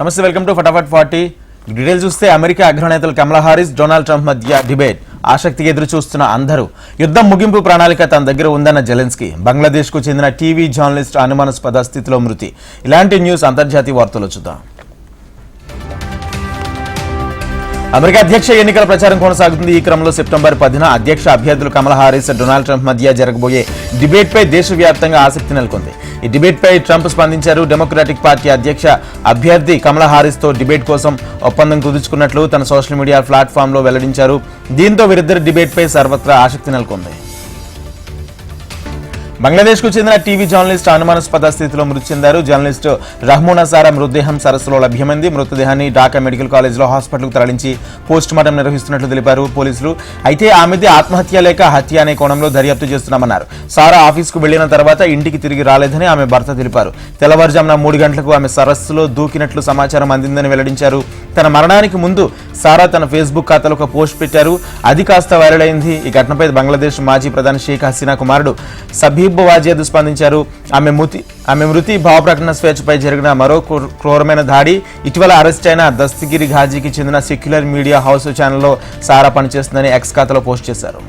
నమస్తే welcome to Fatafat forty. Details చూస్తే America అగ్రనేతలు కమలా హారిస్ డొనాల్డ్ ట్రంప్ మధ్య డిబేట్. ఆసక్తిగా ఎదురు చూస్తున్న అందరూ. యుద్ధం ముగింపు ప్రణాళిక తన దగ్గర ఉందన్న జెలెన్స్కీ. బంగ్లాదేశ్కు చెందిన టీవీ జర్నలిస్ట్ అనుమానాస్పద స్థితిలో మృతి. ఇలాంటి న్యూస్ అంతర్జాతీయ వార్తలు చూద్దాం. అమెరికా అధ్యక్ష ఎన్నికల ప్రచారం కొనసాగుతుంది. ఈ క్రమంలో సెప్టెంబర్ పదిన అధ్యక్ష అభ్యర్థులు కమలా హారీస్ డొనాల్డ్ ట్రంప్ మధ్య జరగబోయే డిబేట్ పై దేశవ్యాప్తంగా ఆసక్తి నెలకొంది. ఈ డిబేట్ పై ట్రంప్ స్పందించారు. డెమోక్రాటిక్ పార్టీ అధ్యక్ష అభ్యర్థి కమలా హారిస్తో డిబేట్ కోసం ఒప్పందం కుదుర్చుకున్నట్లు తన సోషల్ మీడియా ప్లాట్ఫామ్లో వెల్లడించారు. దీంతో వీరిద్దరి డిబేట్ పై సర్వత్రా ఆసక్తి నెలకొంది. బంగ్లాదేశ్కు చెందిన టీవీ జర్నలిస్ట్ అనుమానాస్పద స్థితిలో మృతి చెందారు. జర్నలిస్ట్ రహ్మూనా సారా మృతదేహం సరస్సులో లభ్యమైంది. మృతదేహాన్ని ఢాకా మెడికల్ కాలేజ్లో హాస్పిటల్కు తరలించి పోస్ట్ మార్టం నిర్వహిస్తున్నట్లు తెలిపారు పోలీసులు. అయితే ఆమెది ఆత్మహత్య లేక హత్య అనే కోణంలో దర్యాప్తు చేస్తున్నామన్నారు. సారా ఆఫీస్కు వెళ్ళిన తర్వాత ఇంటికి తిరిగి రాలేదని ఆమె భర్త తెలిపారు. తెల్లవారుజామున మూడు గంటలకు ఆమె సరస్సులో దూకినట్లు సమాచారం అందిందని వెల్లడించారు. తన మరణానికి ముందు సారా తన ఫేస్బుక్ ఖాతాలో ఒక పోస్ట్ పెట్టారు. అది కాస్త వైరల్ అయింది. ఈ ఘటనపై బంగ్లాదేశ్ మాజీ ప్రధాని షేక్ హసీనా కుమారుడు సబీబ్ వాజిద్ స్పందించారు. ఆమె మృతి ఆమె మృతి భావ ప్రకటన స్వేచ్ఛపై జరిగిన మరో క్రూరమైన దాడి. ఇటీవల అరెస్ట్ అయిన దస్తగిరి ఘాజీకి చెందిన సెక్యులర్ మీడియా హౌస్ ఛానల్లో సారా పనిచేస్తుందని ఎక్స్ ఖాతాలో పోస్ట్ చేశారు.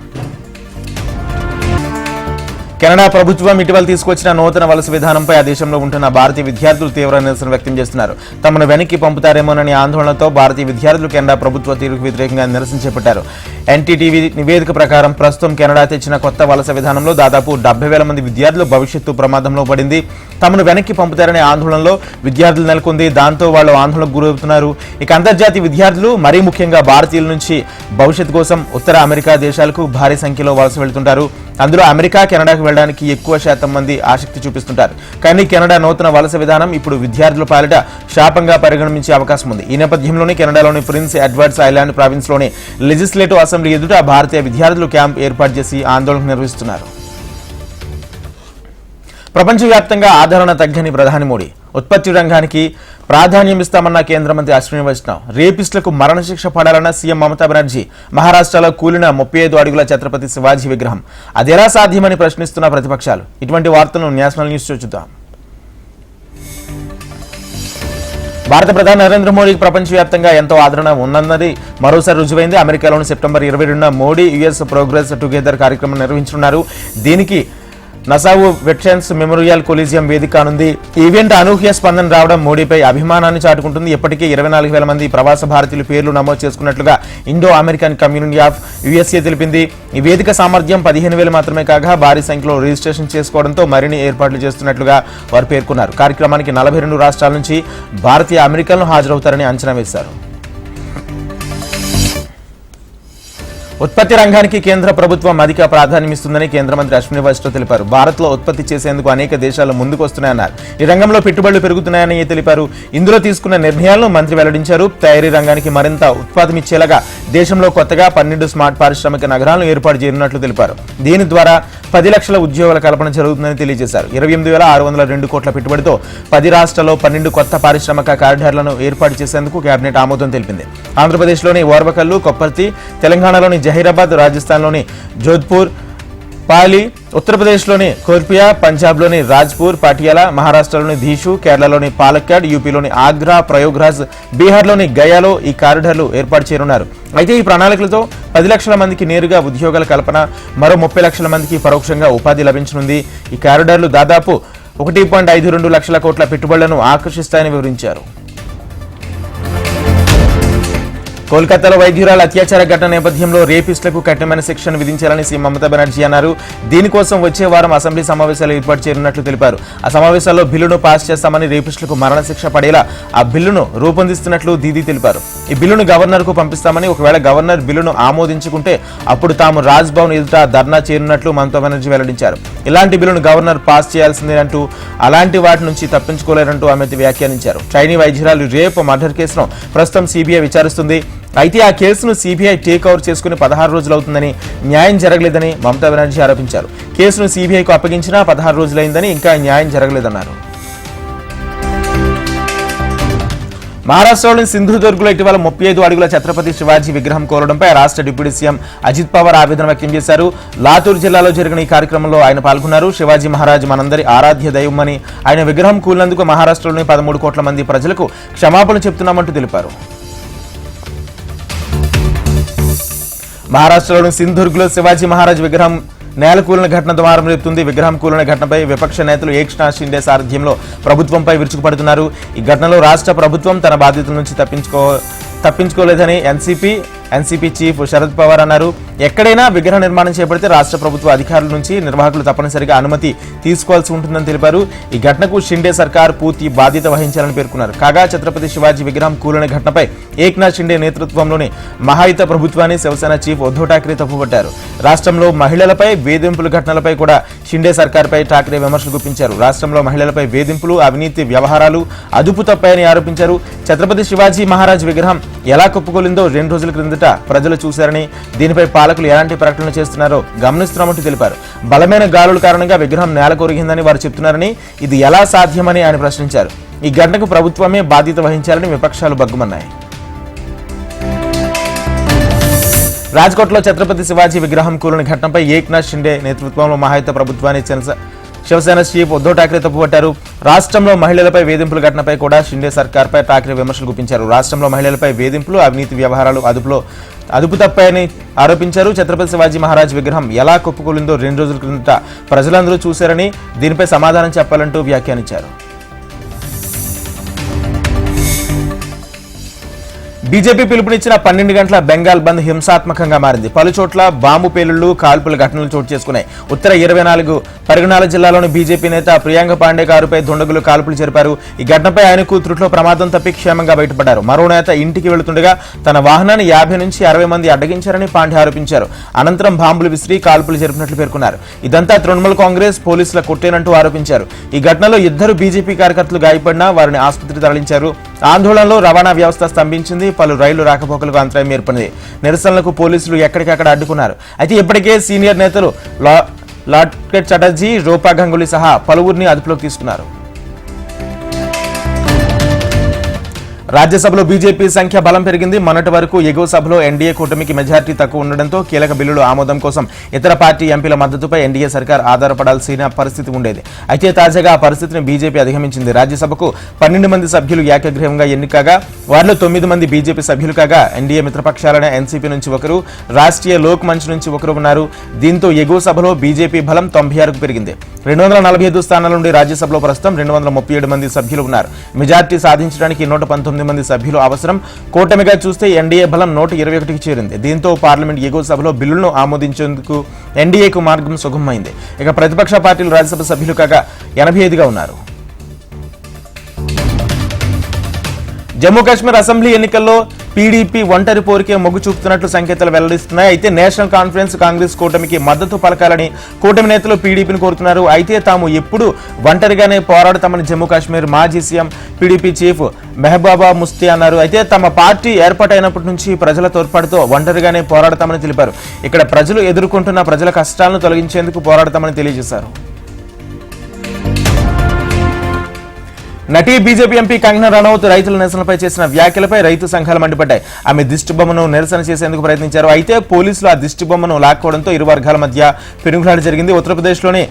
కెనడా ప్రభుత్వం ఇటీవల తీసుకొచ్చిన నూతన వలస విధానంపై ఆ దేశంలో ఉంటున్న భారతీయ విద్యార్థులు తీవ్ర నిరసన వ్యక్తం చేస్తున్నారు. తమను వెనక్కి పంపుతారేమోనని ఆందోళనతో భారతీయ విద్యార్థులు కెనడా ప్రభుత్వ తీరుకు వ్యతిరేకంగా నిరసన చేపట్టారు. ఎన్టీటీవీ నివేదిక ప్రకారం ప్రస్తుతం కెనడా తెచ్చిన కొత్త వలస విధానంలో దాదాపు డెబ్బై వేల మంది విద్యార్థులు భవిష్యత్తు ప్రమాదంలో పడింది. తమను వెనక్కి పంపుతారనే ఆందోళనలో విద్యార్థులు నెలకొంది. దాంతో వాళ్ళు ఆందోళనకు గురవుతున్నారు. ఇక అంతర్జాతీయ విద్యార్థులు మరీ ముఖ్యంగా భారతీయుల నుంచి భవిష్యత్తు కోసం ఉత్తర అమెరికా దేశాలకు భారీ సంఖ్యలో వలస వెళ్తుంటారు. అందులో అమెరికా కెనడాకు వెళ్ళడానికి ఎక్కువ శాతం మంది ఆసక్తి చూపిస్తుంటారు. కానీ కెనడా నూతన వలస విధానం ఇప్పుడు విద్యార్థుల పాలిట శాపంగా పరిగణించే అవకాశం ఉంది. ఈ నేపథ్యంలోనే కెనడాలోని ప్రిన్స్ ఎడ్వర్డ్స్ ఐలాండ్ ప్రావిన్స్లోని లెజిస్లేటివ్ అసెంబ్లీ ఎదుట భారతీయ విద్యార్థులు క్యాంప్ ఏర్పాటు చేసి ఆందోళన నిర్వహిస్తున్నారు. ప్రపంచవ్యాప్తంగా ఆదరణ తగ్గని ప్రధాని మోడీ. ఉత్పత్తి రంగానికి ప్రాధాన్యం ఇస్తామన్న కేంద్ర మంత్రి అశ్విని వైష్ణవ్. రేపిస్టులకు మరణశిక్ష పడాలన్న సీఎం మమతా బెనర్జీ మహారాష్ట్రలో కూలిన ముప్పై ఐదు అడుగుల ఛత్రపతి శివాజీ విగ్రహం. అదెలా సాధ్యమని ప్రశ్నిస్తున్న ప్రతిపక్షాలు. ఇటువంటి వార్తలను నేషనల్ న్యూస్ చూద్దాం భారత ప్రధాని నరేంద్ర మోడీకి ప్రపంచవ్యాప్తంగా ఎంతో ఆదరణ ఉందన్నది మరోసారి రుజువైంది. అమెరికాలోని సెప్టెంబర్ ఇరవై రెండున మోడీ యుఎస్ ప్రోగ్రెస్ టుగెదర్ కార్యక్రమం నిర్వహించనున్నారు. దీనికి నసావు వెటరన్స్ మెమోరియల్ కొలీజియం వేదిక కానుంది ఈ ఈవెంట్ అనూహ్య స్పందన రావడం మోడీపై అభిమానాన్ని చాటుకుంటుంది. ఇప్పటికే ఇరవై నాలుగు వేల మంది ప్రవాస భారతీయులు పేర్లు నమోదు చేసుకున్నట్లుగా Indo American community of USA తెలిపింది. ఈ వేదిక సామర్థ్యం పదిహేను వేలు మాత్రమే కాగా భారీ సంఖ్యలో రిజిస్ట్రేషన్ చేసుకోవడంతో మరిన్ని ఏర్పాట్లు చేస్తున్నట్లుగా వారు పేర్కొన్నారు. కార్యక్రమానికి నలభై రెండు రాష్ట్రాల నుంచి భారతీయ అమెరికన్లు హాజరవుతారని అంచనా వేశారు. ఉత్పత్తి రంగానికి కేంద్ర ప్రభుత్వం అధిక ప్రాధాన్యమిస్తుందని కేంద్ర మంత్రి అశ్విని వైష్ణవ్ తెలిపారు. భారత్లో ఉత్పత్తి చేసేందుకు అనేక దేశాలు ముందుకు వస్తున్నాయన్నారు ఈ రంగంలో పెట్టుబడులు పెరుగుతున్నాయని తెలిపారు. ఇందులో తీసుకున్న నిర్ణయాలను మంత్రి వెల్లడించారు. తయారీ రంగానికి మరింత ఉత్పాదమిచ్చేలాగా దేశంలో కొత్తగా పన్నెండు స్మార్ట్ పారిశ్రామిక నగరాలను ఏర్పాటు చేయనున్నట్లు తెలిపారు. దీని ద్వారా పది లక్షల ఉద్యోగాల కల్పన జరుగుతుందని తెలియజేశారు. ఇరవై ఎనిమిది వేల ఆరు వందల రెండు కోట్ల పెట్టుబడితో పది రాష్ట్రాల్లో పన్నెండు కొత్త పారిశ్రామిక కారిడార్లను ఏర్పాటు చేసేందుకు కేబినెట్ ఆమోదం తెలిపింది. ఆంధ్రప్రదేశ్లోని ఓర్వకల్లు కొప్పర్తి తెలంగాణలోని జహీరాబాద్ రాజస్థాన్లోని జోధ్పూర్ పాలి ఉత్తరప్రదేశ్లోని కోర్పియా పంజాబ్లోని రాజ్పూర్ పాటియాలా మహారాష్ట్రలోని ధీషు కేరళలోని పాలక్కాడ్ యూపీలోని ఆగ్రా ప్రయోగ్రాజ్ బీహార్లోని గయాలో ఈ కారిడార్లు ఏర్పాటు చేయనున్నారు. అయితే ఈ ప్రణాళికలతో పది లక్షల మందికి నేరుగా ఉద్యోగాల కల్పన మరో ముప్పై లక్షల మందికి పరోక్షంగా ఉపాధి లభించనుంది. ఈ కారిడార్లు దాదాపు ఒకటి పాయింట్ ఐదు రెండు లక్షల కోట్ల పెట్టుబడులను ఆకర్షిస్తాయని వివరించారు. కోల్కతాలో వైద్యురాల అత్యాచార ఘటన నేపథ్యంలో రేపిస్టులకు కఠినమైన శిక్షను విధించాలని సీఎం మమతా బెనర్జీ అన్నారు. దీనికోసం వచ్చే వారం అసెంబ్లీ సమావేశాలు ఏర్పాటు చేయనున్నట్లు తెలిపారు. ఆ సమావేశాల్లో బిల్లును పాస్ చేస్తామని రేపిస్టులకు మరణశిక్ష పడేలా ఆ బిల్లును రూపొందిస్తున్నట్లు దీదీ తెలిపారు. ఈ బిల్లును గవర్నర్కు పంపిస్తామని ఒకవేళ గవర్నర్ బిల్లును ఆమోదించుకుంటే అప్పుడు తాము రాజ్ భవన్ ఎదుట ధర్నా చేరున్నట్లు మమతా బెనర్జీ వెల్లడించారు. ఇలాంటి బిల్లును గవర్నర్ పాస్ చేయాల్సిందే అంటూ అలాంటి వాటి నుంచి తప్పించుకోలేరంటూ ఆమె వ్యాఖ్యానించారు. చైనీ వైద్యురాలు రేపు మర్డర్ కేసును ప్రస్తుతం సిబిఐ విచారిస్తుంది. అయితే ఆ కేసును సిబిఐ టేక్ ఓవర్ చేసుకుని పదహారు రోజులు అవుతుందని న్యాయం జరగలేదని మమతా బెనర్జీ ఆరోపించారు. కేసును సిబిఐకు అప్పగించినా పదహారు రోజులైందని ఇంకా న్యాయం జరగలేదన్నారు. మహారాష్ట్రలోని సింధుదుర్గ్లో ఇటీవల ముప్పై ఐదు అడుగుల ఛత్రపతి శివాజీ విగ్రహం కోరడంపై రాష్ట్ర డిప్యూటీ సీఎం అజిత్ పవార్ ఆవేదన వ్యక్తం చేశారు. లాతూర్ జిల్లాలో జరిగిన ఈ కార్యక్రమంలో ఆయన పాల్గొన్నారు. శివాజీ మహారాజ్ మనందరి ఆరాధ్య దైవమని ఆయన విగ్రహం కూలినందుకు మహారాష్ట్రలోని పదమూడు కోట్ల మంది ప్రజలకు క్షమాపణ చెప్తున్నామంటూ తెలిపారు. మహారాష్ట్రలోని సింధుర్గ్లో శివాజీ మహారాజ్ విగ్రహం నేల కూలిన ఘటన దుమారం రేపుతుంది విగ్రహం కూలిన ఘటనపై విపక్ష నేతలు ఏక్నాథ్ షిండే సారథ్యంలో ప్రభుత్వంపై విరుచుకుపడుతున్నారు. ఈ ఘటనలో రాష్ట్ర ప్రభుత్వం తన బాధ్యతల నుంచి తప్పించుకో తప్పించుకోలేదని NCP NCP chief Sharad Pawar అన్నారు. ఎక్కడైనా విగ్రహ నిర్మాణం చేపడితే రాష్ట్ర ప్రభుత్వ అధికారుల నుంచి నిర్వాహకులు తప్పనిసరిగా అనుమతి తీసుకోవాల్సి ఉంటుందని తెలిపారు. ఈ ఘటనకు షిండే సర్కార్ పూర్తి బాధ్యత వహించాలని పేర్కొన్నారు. కాగా ఛత్రపతి శివాజీ విగ్రహం కూలిన ఘటనపై ఏక్నాథ్ షిండే నేతృత్వంలోని మహాయుత ప్రభుత్వాన్ని శివసేన చీఫ్ ఉద్దవ్ ఠాక్రే తప్పుపట్టారు. రాష్ట్రంలో మహిళలపై వేధింపుల ఘటనలపై కూడా షిండే సర్కార్పై ఠాక్రే విమర్శలు గుప్పించారు. రాష్ట్రంలో మహిళలపై వేధింపులు అవినీతి వ్యవహారాలు అదుపు తప్పాయని ఆరోపించారు. ఛత్రపతి శివాజీ మహారాజ్ విగ్రహం ఎలా కుప్పకూలిందో రెండు రోజుల క్రిందట ప్రజలు చూశారని దీనిపై పాలకులు ఎలాంటి ప్రకటనలు చేస్తున్నారో గమనిస్తున్నామంటూ తెలిపారు. బలమైన గాలుల కారణంగా విగ్రహం నేల కొరిగిందని వారు చెప్తున్నారని ఇది ఎలా సాధ్యమని ఆయన ప్రశ్నించారు. ఈ ఘటనకు ప్రభుత్వమే బాధ్యత వహించాలని విపక్షాలు బగ్గుమన్నాయి. రాజ్కోట్లో ఛత్రపతి శివాజీ విగ్రహం కూలిన ఘటనపై ఏక్నాథ్ షిండే నేతృత్వంలో మహాయుత ప్రభుత్వాన్ని జనస- శివసేన చీఫ్ ఉద్దవ్ ఠాక్రే తప్పుపట్టారు. రాష్ట్రంలో మహిళలపై వేధింపుల ఘటనపై కూడా షిండే సర్కార్పై ఠాక్రే విమర్శలు గుప్పించారు. రాష్ట్రంలో మహిళలపై వేధింపులు అవినీతి వ్యవహారాలు అదుపులో అదుపు తప్పాయని ఆరోపించారు. ఛత్రపతి శివాజీ మహారాజ్ విగ్రహం ఎలా కుప్పకూలిందో రెండు రోజుల క్రిందట ప్రజలందరూ చూశారని దీనిపై సమాధానం చెప్పాలంటూ వ్యాఖ్యానించారు. బీజేపీ పిలుపునిచ్చిన పన్నెండు గంటల బెంగాల్ బంద్ హింసాత్మకంగా మారింది. పలు చోట్ల బాంబు పేలుళ్ళు కాల్పుల ఘటనలు చోటు చేసుకున్నాయి. ఉత్తర ఇరవై నాలుగు పరిగణాల జిల్లాలోని బీజేపీ నేత ప్రియాంక పాండే కారుపై దుండగులు కాల్పులు జరిపారు. ఈ ఘటనపై ఆయన కూతురులో ప్రమాదం తప్పి క్షేమంగా బయటపడ్డారు. మరో నేత ఇంటికి వెళుతుండగా తన వాహనాన్ని యాభై నుంచి అరవై మంది అడ్డగించారని పాండే ఆరోపించారు. అనంతరం బాంబులు విసిరి కాల్పులు జరిపినట్లు పేర్కొన్నారు. ఇదంతా తృణమూల్ కాంగ్రెస్ పోలీసుల కొట్టేనంటూ ఆరోపించారు. ఈ ఘటనలో ఇద్దరు బీజేపీ కార్యకర్తలు గాయపడినా వారిని ఆసుపత్రి తరలించారు. ఆందోళనలో రవాణా వ్యవస్థ స్తంభించింది పలు రైళ్ళు రాకపోకలకు అంతరాయం ఏర్పడింది. నిరసనలకు పోలీసులు ఎక్కడికక్కడ అడ్డుకున్నారు. అయితే ఇప్పటికే సీనియర్ నేతలు లా- చటర్జీ రూపా గంగులీ సహా పలువురిని అదుపులోకి తీసుకున్నారు. రాజ్యసభలో బీజేపీ సంఖ్య బలం పెరిగింది. మొన్నటి వరకు ఎగువ సభలో ఎన్డీఏ కూటమికి మెజార్టీ తక్కువ ఉండడంతో కీలక బిల్లులు ఆమోదం కోసం ఇతర పార్టీ ఎంపీల మద్దతుపై ఎన్డీఏ సర్కార్ ఆధారపడాల్సిన పరిస్థితి ఉండేది. అయితే తాజాగా ఆ పరిస్థితిని బీజేపీ అధిగమించింది. రాజ్యసభకు పన్నెండు మంది సభ్యులు ఏకగ్రీవంగా ఎన్నికగా వారిలో తొమ్మిది మంది బీజేపీ సభ్యులు కాగా ఎన్డీఏ మిత్రపక్షాలైన ఎన్సీపీ నుంచి ఒకరు రాష్ట్రీయ లోక్ మంచ్ నుంచి ఒకరు ఉన్నారు. దీంతో ఎగువ సభలో బీజేపీ బలం తొంభై ఆరుకు పెరిగింది. రెండు వందల నలభై ఐదు స్థానాల నుండి రాజ్యసభలో ప్రస్తుతం రెండు వందల ముప్పై ఏడు మంది సభ్యులు ఉన్నారు. మెజార్టీ సాధించడానికి నూట పంతొమ్మిది మంది సభ్యులు అవసరం. కూటమిగా చూస్తే ఎన్డీఏ బలం నూట ఇరవై ఒకటికి చేరింది. దీంతో పార్లమెంట్ ఎగువ సభలో బిల్లులను ఆమోదించేందుకు ఎన్డీఏకు మార్గం సుగమమైంది. ఇక ప్రతిపక్ష పార్టీలు రాజ్యసభ సభ్యులు కాగా ఎనభై ఐదుగా ఉన్నారు. జమ్మూ కాశ్మీర్ అసెంబ్లీ ఎన్నికల్లో పీడీపీ ఒంటరి పోరుకే మొగ్గు చూపుతున్నట్లు సంకేతాలు వెల్లడిస్తున్నాయి. అయితే నేషనల్ కాన్ఫరెన్స్ కాంగ్రెస్ కూటమికి మద్దతు పలకాలని కూటమి నేతలు పీడీపీని కోరుతున్నారు. అయితే తాము ఎప్పుడు ఒంటరిగానే పోరాడతామని జమ్మూ కాశ్మీర్ మాజీ CM PDP chief Mehbooba Mufti అన్నారు. అయితే తమ పార్టీ ఏర్పాటైనప్పటి నుంచి ప్రజల తోడ్పాటుతో ఒంటరిగానే పోరాడతామని తెలిపారు. ఇక్కడ ప్రజలు ఎదుర్కొంటున్న ప్రజల కష్టాలను తొలగించేందుకు పోరాడతామని తెలియజేశారు. నటి బీజేపీ ఎంపీ కంగనా రనౌత్ రైతుల నిరసనపై చేసిన వ్యాఖ్యలపై రైతు సంఘాలు మండిపడ్డాయి. ఆమె దిష్టిబొమ్మను నిరసన చేసేందుకు ప్రయత్నించారు. అయితే పోలీసులు ఆ దిష్టిబొమ్మను లాక్కోవడంతో ఇరు వర్గాల మధ్య పెనుగులాట జరిగింది. ఉత్తరప్రదేశ్లోని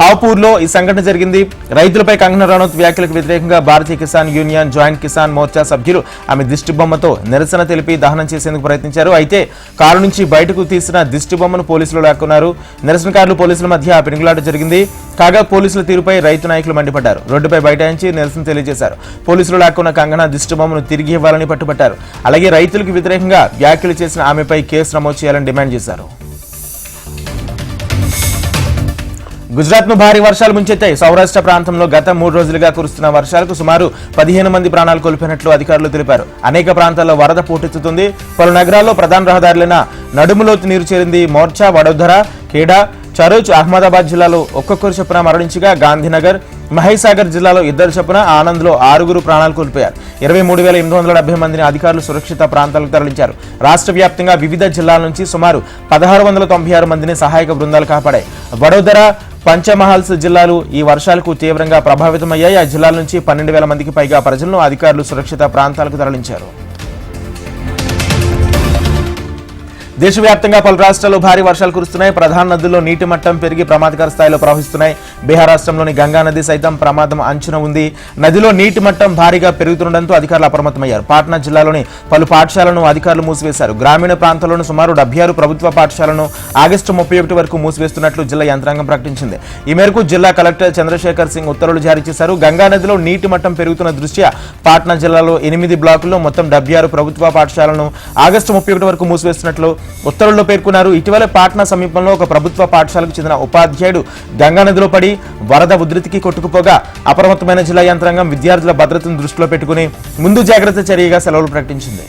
హాపూర్లో ఈ సంఘటన జరిగింది. రైతులపై కంగనా రనౌత్ వ్యాఖ్యలకు వ్యతిరేకంగా భారతీయ కిసాన్ యూనియన్ జాయింట్ కిసాన్ మోర్చా సభ్యులు ఆమె దిష్టిబొమ్మతో నిరసన తెలిపి దహనం చేసేందుకు ప్రయత్నించారు. అయితే కారు నుంచి బయటకు తీసిన దిష్టిబొమ్మను పోలీసులు లాక్కున్నారు. నిరసనకారులు పోలీసుల మధ్య పెనుగులాట జరిగింది. కాగా పోలీసుల తీరుపై రైతు నాయకులు మండిపడ్డారు. రోడ్డుపై బైఠాయించి నిరసన తెలియజేశారు. పోలీసులు లాక్కున్న కంగనా దిష్టిబొమ్మను తిరిగి ఇవ్వాలని పట్టుబట్టారు. అలాగే రైతులకు వ్యతిరేకంగా వ్యాఖ్యలు చేసిన ఆమెపై కేసు నమోదు చేయాలని డిమాండ్ చేశారు. గుజరాత్ను భారీ వర్షాలు ముంచెత్తాయి. సౌరాష్ట్ర ప్రాంతంలో గత మూడు రోజులుగా కురుస్తున్న వర్షాలకు సుమారు పదిహేను మంది ప్రాణాలు కోల్పోయినట్లు అధికారులు తెలిపారు. అనేక ప్రాంతాల్లో వరద పోటెత్తుతుంది పలు నగరాల్లో ప్రధాన రహదారులైన నడుములోతు నీరు చేరింది మోర్చా వడోదర ఖేడా చరోజ్ అహ్మదాబాద్ జిల్లాలో ఒక్కొక్కరు చొప్పున మరణించగా గాంధీనగర్ మహేసాగర్ జిల్లాలో ఇద్దరు చొప్పున ఆనంద్లో ఆరుగురు ప్రాణాలు కోల్పోయారు. ఇరవై మూడు వేల ఎనిమిది వందల డెబ్బై మందిని అధికారులు సురక్షిత ప్రాంతాలకు తరలించారు. రాష్ట్ర వ్యాప్తంగా వివిధ జిల్లాల నుంచి సుమారు పదహారు వందల తొంభై ఆరు మందిని సహాయక బృందాలు కాపాడాయి. వడోదర పంచమహల్స్ జిల్లాలు ఈ వర్షాలకు తీవ్రంగా ప్రభావితమయ్యాయి. ఆ జిల్లాల నుంచి పన్నెండు వేల మందికి పైగా ప్రజలను అధికారులు సురక్షిత ప్రాంతాలకు తరలించారు. దేశవ్యాప్తంగా పలు రాష్ట్రాల్లో భారీ వర్షాలు కురుస్తున్నాయి. ప్రధాన నదుల్లో నీటి మట్టం పెరిగి ప్రమాదకర స్థాయిలో ప్రవహిస్తున్నాయి. బీహార్ రాష్ట్రంలోని గంగా నది సైతం ప్రమాదం అంచున ఉంది. నదిలో నీటి మట్టం భారీగా పెరుగుతుండటంతో అధికారులు అప్రమత్తమయ్యారు. పాట్నా జిల్లాలోని పలు పాఠశాలను అధికారులు మూసివేశారు. గ్రామీణ ప్రాంతాల్లోని సుమారు డెబ్బై ఆరు ప్రభుత్వ పాఠశాలను ఆగస్టు ముప్పై ఒకటి వరకు మూసివేస్తున్నట్లు జిల్లా యంత్రాంగం ప్రకటించింది. ఈ మేరకు జిల్లా కలెక్టర్ చంద్రశేఖర్ సింగ్ ఉత్తర్వులు జారీ చేశారు. గంగా నదిలో నీటి మట్టం పెరుగుతున్న దృష్ట్యా పాట్నా జిల్లాలో ఎనిమిది బ్లాకుల్లో మొత్తం డెబ్బై ఆరు ప్రభుత్వ పాఠశాలను ఆగస్టు ముప్పై ఒకటి వరకు మూసివేస్తున్నట్లు ఉత్తర్వుల్లో పేర్కొన్నారు. ఇటీవల పాట్నా సమీపంలో ఒక ప్రభుత్వ పాఠశాలకు చెందిన ఉపాధ్యాయుడు గంగా నదిలో పడి వరద ఉధృతికి కొట్టుకుపోగా అప్రమత్తమైన జిల్లా యంత్రాంగం విద్యార్థుల భద్రతను దృష్టిలో పెట్టుకుని ముందు జాగ్రత్త చర్యగా సెలవులు ప్రకటించింది.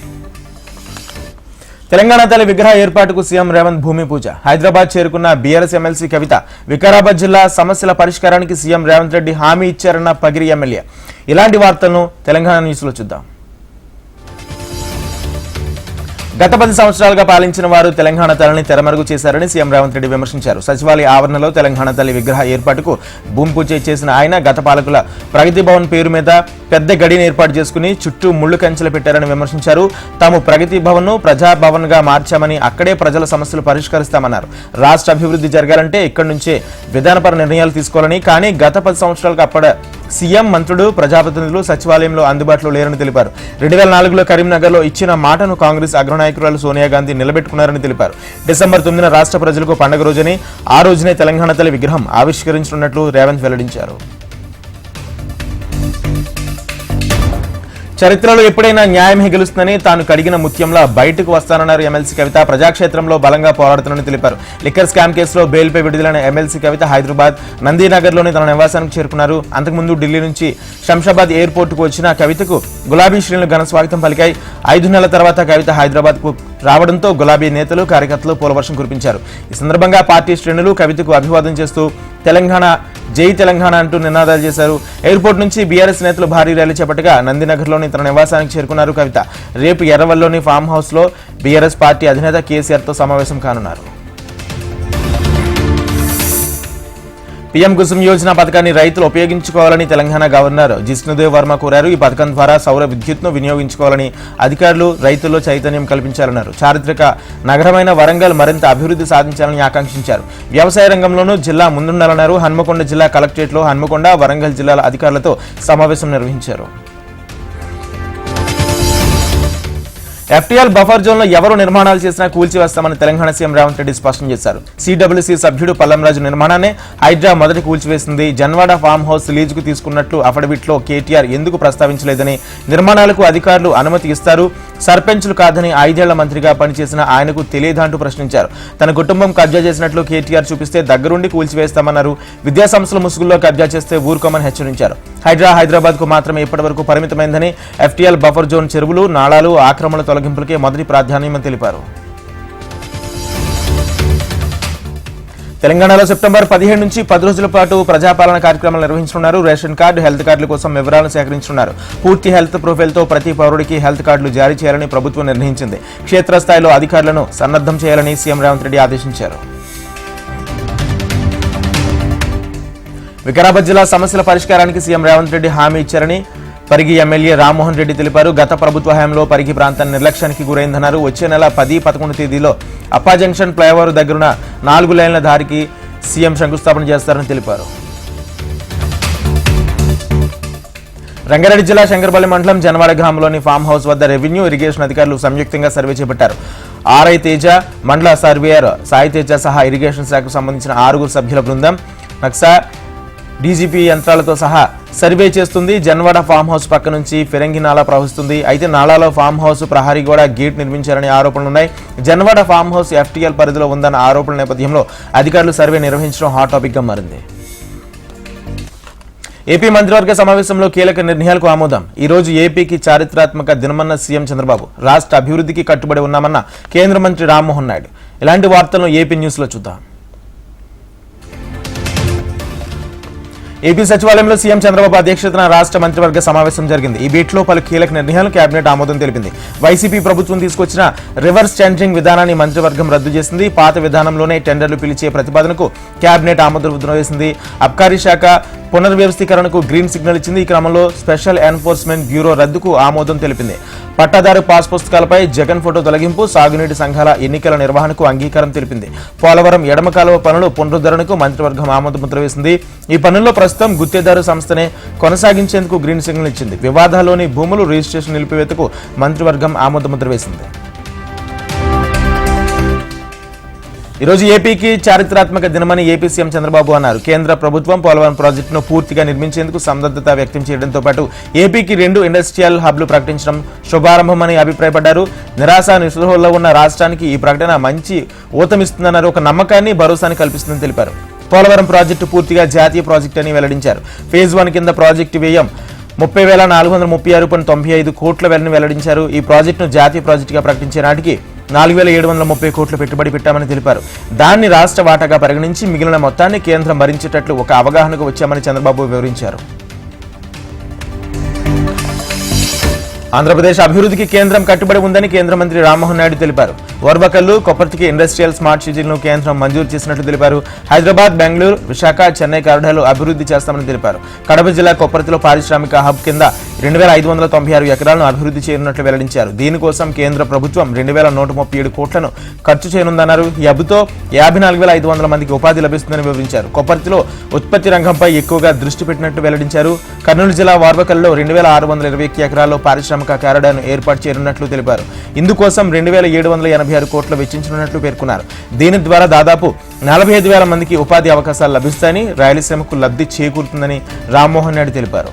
తెలంగాణ తల్లి విగ్రహ ఏర్పాటుకు సీఎం రేవంత్ భూమి పూజ. హైదరాబాద్ చేరుకున్న బీఆర్ఎస్ ఎమ్మెల్సీ కవిత వికారాబాద్ జిల్లా సమస్యల పరిష్కారానికి సీఎం రేవంత్ రెడ్డి హామీ ఇచ్చారన్న పగిరి ఎమ్మెల్యే. ఇలాంటి వార్తలను తెలంగాణ న్యూస్లో చూద్దాం. గత పది సంవత్సరాలుగా పాలించిన వారు తెలంగాణ తల్లిని తెరమరుగు చేశారని సీఎం రేవంత్ రెడ్డి విమర్శించారు. సచివాలయ ఆవరణలో తెలంగాణ తల్లి విగ్రహ ఏర్పాటుకు భూమి పూజ చేసిన ఆయన గత పాలకుల ప్రగతి భవన్ పేరు మీద పెద్ద గడిని ఏర్పాటు చేసుకుని చుట్టూ ముళ్ళు కంచెలు పెట్టారని విమర్శించారు. తాము ప్రగతి భవన్ను ప్రజాభవన్గా మార్చామని అక్కడే ప్రజల సమస్యలు పరిష్కరిస్తామన్నారు. రాష్ట్ర అభివృద్ధి జరగాలంటే ఇక్కడి నుంచే విధానపర నిర్ణయాలు తీసుకోవాలని కానీ గత పది సంవత్సరాలకు అప్పటి సీఎం మంత్రులు ప్రజాప్రతినిధులు సచివాలయంలో అందుబాటులో లేరని తెలిపారు. రెండు వేల నాలుగులో కరీంనగర్లో ఇచ్చిన మాటను కాంగ్రెస్ అగ్రనాయకురాలు సోనియా గాంధీ నిలబెట్టుకున్నారని తెలిపారు. డిసెంబర్ తొమ్మిదిన రాష్ట్ర ప్రజలకు పండుగ రోజుని ఆ రోజునే తెలంగాణ తల్లి విగ్రహం ఆవిష్కరించనున్నట్లు రేవంత్ వెల్లడించారు. చరిత్రలో ఎప్పుడైనా న్యాయమే గెలుస్తుందని తాను కడిగిన ముత్యంలా బయటకు వస్తానన్నారు ఎమ్మెల్సీ కవిత. ప్రజాక్షేత్రంలో బలంగా పోరాడుతానని తెలిపారు. లిక్కర్ స్కామ్ కేసులో బెయిల్పై విడుదలైన ఎమ్మెల్సీ కవిత హైదరాబాద్ నందీనగర్లోని తన నివాసానికి చేరుకున్నారు. అంతకుముందు ఢిల్లీ నుంచి శంషాబాద్ ఎయిర్పోర్టుకు వచ్చిన కవితకు గులాబీ శ్రేణులు ఘన స్వాగతం పలికాయి. ఐదు నెలల తర్వాత కవిత హైదరాబాద్కు రావడంతో గులాబీ నేతలు కార్యకర్తలు పూలవర్షం కురిపించారు. ఈ సందర్భంగా పార్టీ శ్రేణులు కవితకు అభివాదం చేస్తూ తెలంగాణ జై తెలంగాణ అంటూ నినాదాలు చేశారు. ఎయిర్పోర్ట్ నుంచి బీఆర్ఎస్ నేతలు భారీ ర్యాలీ చేపట్టగా నందినగర్లోని తన నివాసానికి చేరుకున్నారు కవిత. రేపు ఎర్రవల్లోని ఫామ్ హౌస్లో బీఆర్ఎస్ పార్టీ అధినేత కేసీఆర్తో సమావేశం కానున్నారు. పీఎం కుసుమ్ యోజన పథకాన్ని రైతులు ఉపయోగించుకోవాలని తెలంగాణ గవర్నర్ జిష్ణుదేవ్ వర్మ కోరారు. ఈ పథకం ద్వారా సౌర విద్యుత్ను వినియోగించుకోవాలని అధికారులు రైతుల్లో చైతన్యం కల్పించాలన్నారు. చారిత్రక నగరమైన వరంగల్ మరింత అభివృద్ధి సాధించాలని ఆకాంక్షించారు. వ్యవసాయ రంగంలోనూ జిల్లా ముందుండాలన్నారు. హన్మకొండ జిల్లా కలెక్టరేట్లో హన్మకొండ వరంగల్ జిల్లాల అధికారులతో సమావేశం నిర్వహించారు. ఎఫ్టీఎల్ బఫర్ జోన్లో ఎవరు నిర్మాణాలు చేసినా కూల్చివేస్తామని తెలంగాణ సీఎం రేవంత్ రెడ్డి స్పష్టం చేశారు. సిడబ్ల్యూసీ సభ్యుడు పల్లంరాజు నిర్మాణాన్ని హైడ్రా మొదటి కూల్చివేసింది. జన్వాడ ఫామ్ హౌస్ లీజుకు తీసుకున్నట్లు అఫిడవిట్లో కేటీఆర్ ఎందుకు ప్రస్తావించలేదని నిర్మాణాలకు అధికారులు అనుమతి ఇస్తారు. సర్పంచులు కాదని ఐదేళ్ళ మంత్రిగా పనిచేసిన ఆయనకు తెలియదంటూ ప్రశ్నించారు. తన కుటుంబం కబ్జా చేసినట్లు కేటీఆర్ చూపిస్తే దగ్గరుండి కూల్చివేస్తామన్నారు. విద్యాసంస్థల ముసుగుల్లో కబ్జా చేస్తే ఊరుకోమని హెచ్చరించారు. హైడ్రా హైదరాబాద్కు మాత్రమే ఇప్పటివరకు పరిమితమైందని ఎఫ్టీఎల్ బఫర్ జోన్ చెరువులు నాళాలు ఆక్రమణ తొలగింపులకే మొదటి ప్రాధాన్యమని తెలిపారు. తెలంగాణలో సెప్టెంబర్ పదిహేడు నుంచి పది రోజుల పాటు ప్రజాపాలన కార్యక్రమాలు నిర్వహించనున్నారు. రేషన్ కార్డు హెల్త్ కార్డుల కోసం వివరాలను సేకరించనున్నారు. పూర్తి హెల్త్ ప్రొఫైల్తో ప్రతి పౌరుడికి హెల్త్ కార్డులు జారీ చేయాలని ప్రభుత్వం నిర్ణయించింది. క్షేత్రస్థాయిలో అధికారులను సన్నద్ధం చేయాలని సీఎం రేవంత్ రెడ్డి ఆదేశించారు. వికారాబాద్ జిల్లా సమస్యల పరిష్కారానికి సీఎం రేవంత్ రెడ్డి హామీ ఇచ్చారని పరిగి ఎమ్మెల్యే రామ్మోహన్ రెడ్డి తెలిపారు గత ప్రభుత్వ హయాంలో పరిగి ప్రాంతం నిర్లక్ష్యానికి గురైందన్నారు. వచ్చే నెల పది పదకొండు తేదీలో అప్పా జంక్షన్ ఫ్లైఓవర్ దగ్గరున్న నాలుగు లైన్ల దారికి సీఎం శంకుస్థాపన చేస్తారని తెలిపారు. రంగారెడ్డి జిల్లా శంకరపల్లి మండలం జనవాడ గ్రామంలోని ఫామ్ హౌస్ వద్ద రెవెన్యూ ఇరిగేషన్ అధికారులు సంయుక్తంగా సర్వే చేపట్టారు. ఆర్ఐ తేజ మండల సర్వేయర్ సాయి తేజ సహా ఇరిగేషన్ శాఖకు సంబంధించిన ఆరుగురు సభ్యుల బృందం నక్సా డీజీపీ యంత్రాలతో సహా సర్వే చేస్తుంది. జన్వాడ ఫామ్ హౌస్ పక్క నుంచి ఫిరంగి నాలా ప్రవహిస్తుంది. అయితే నాలాలో ఫామ్ హౌస్ ప్రహరీ కూడా గేట్ నిర్మించారనే ఆరోపణలున్నాయి జన్వాడ ఫామ్ హౌస్ ఎఫ్టీఎల్ పరిధిలో ఉందన్న ఆరోపణల నేపథ్యంలో అధికారులు సర్వే నిర్వహించడం హాట్ టాపిక్గా మారింది. ఏపీ మంత్రివర్గ సమావేశంలో కీలక నిర్ణయాలకు ఆమోదం. ఈ రోజు ఏపీకి చారిత్రాత్మక దినమన్న సీఎం చంద్రబాబు రాష్ట్ర అభివృద్ధికి కట్టుబడి ఉన్నామన్న కేంద్ర మంత్రి రామ్మోహన్ నాయుడు. ఇలాంటి వార్తలను ఏపీ న్యూస్లో చూద్దాం. ఏపీ సచివాలయంలో సీఎం చంద్రబాబు అధ్యక్షతన రాష్ట్ర మంత్రివర్గ సమావేశం జరిగింది. ఈ భేటీలో పలు కీలక నిర్ణయాలు కేబినెట్ ఆమోదం తెలిపింది. వైసీపీ ప్రభుత్వం తీసుకొచ్చిన రివర్స్ టెండరింగ్ విధానాన్ని మంత్రివర్గం రద్దు చేసింది. పాత విధానంలోనే టెండర్లు పిలిచే ప్రతిపాదనకు కేబినెట్ ఆమోదం వేసింది. అబ్కారీ శాఖ పునర్వ్యవస్థీకరణకు గ్రీన్ సిగ్నల్ ఇచ్చింది. ఈ క్రమంలో స్పెషల్ ఎన్ఫోర్స్మెంట్ బ్యూరో రద్దుకు ఆమోదం తెలిపింది. పట్టాదారు పాస్ పుస్తకాలపై జగన్ ఫోటో తొలగింపు సాగునీటి సంఘాల ఎన్నికల నిర్వహణకు అంగీకారం తెలిపింది. పోలవరం ఎడమ కాలువ పనులు పునరుద్ధరణకు మంత్రివర్గం ఆమోద ముద్ర వేసింది. ఈ పనుల్లో ప్రస్తుతం గుత్తేదారు సంస్థనే కొనసాగించేందుకు గ్రీన్ సిగ్నల్ ఇచ్చింది. వివాదాల్లోని భూములు రిజిస్ట్రేషన్ నిలిపివేతకు మంత్రివర్గం ఆమోద ముద్ర వేసింది. ఈరోజు ఏపీకి చారిత్రాత్మక దినమని ఏపీ సీఎం చంద్రబాబు అన్నారు. కేంద్ర ప్రభుత్వం పోలవరం ప్రాజెక్టును పూర్తిగా నిర్మించేందుకు సందర్భత వ్యక్తం చేయడంతో పాటు ఏపీకి రెండు ఇండస్ట్రియల్ హబ్లు ప్రకటించడం శుభారంభమని అభిప్రాయపడ్డారు. నిరాశ నిస్పృహల్లో ఉన్న రాష్ట్రానికి ఈ ప్రకటన మంచి ఊతమిస్తుందన్నారు. ఒక నమ్మకాన్ని భరోసాని కల్పిస్తుందని తెలిపారు. పోలవరం ప్రాజెక్టు పూర్తిగా జాతీయ ప్రాజెక్టు అని వెల్లడించారు. ఫేజ్ వన్ కింద ప్రాజెక్టు వ్యయం ముప్పై వేల నాలుగు వందల ముప్పై ఆరు పాయింట్ తొంభై ఐదు కోట్ల వెలని వెల్లడించారు. ఈ ప్రాజెక్టును జాతీయ ప్రాజెక్టుగా ప్రకటించే నాటికి నాలుగు వేల ఏడు వందల ముప్పై కోట్లు పెట్టుబడి పెట్టామని తెలిపారు. దాన్ని రాష్ట్ర వాటాగా పరిగణించి మిగిలిన మొత్తాన్ని కేంద్రం భరించేటట్లు ఒక అవగాహనకు వచ్చామని చంద్రబాబు వివరించారు. ఆంధ్రప్రదేశ్ అభివృద్ధికి కేంద్రం కట్టుబడి ఉందని కేంద్ర మంత్రి రామ్మోహన్ నాయుడు తెలిపారు. ఓర్వకల్లు కొప్పర్తికి ఇండస్ట్రియల్ స్మార్ట్ సిటీలను కేంద్రం మంజూరు చేసినట్లు తెలిపారు. హైదరాబాద్ బెంగళూరు విశాఖ చెన్నై కారిడార్లు అభివృద్ధి చేస్తామని తెలిపారు. కడప జిల్లా కొప్పర్తిలో పారిశ్రామిక హబ్ కింద రెండు వేల ఐదు వందల తొంభై ఆరు ఎకరాలను అభివృద్ధి చేయనున్నట్లు వెల్లడించారు. దీనికోసం కేంద్ర ప్రభుత్వం రెండు వేల నూట ముప్పై ఏడు కోట్లను ఖర్చు చేయనుందన్నారు. ఈ హబ్తో యాభై నాలుగు వేల ఐదు వందల మందికి ఉపాధి లభిస్తుందని వివరించారు. కొప్పర్తిలో ఉత్పత్తి రంగంపై ఎక్కువగా దృష్టి పెట్టినట్టు వెల్లడించారు. కర్నూలు జిల్లా వార్వకల్లో రెండు వేల ఆరు వందల ఇరవై ఎకరాల్లో పారిశ్రామిక కారిడార్ను ఏర్పాటు చేయనున్నట్లు తెలిపారు. ఇందుకోసం రెండు వేల ఏడు వందల ఎనభై ఆరు కోట్లు వెచ్చించనున్నట్లు పేర్కొన్నారు. దీని ద్వారా దాదాపు నలభై ఐదు వేల మందికి ఉపాధి అవకాశాలు లభిస్తాయని రాయలసీమకు లబ్ధి చేకూరుతుందని రామ్మోహన్ నాయుడు తెలిపారు.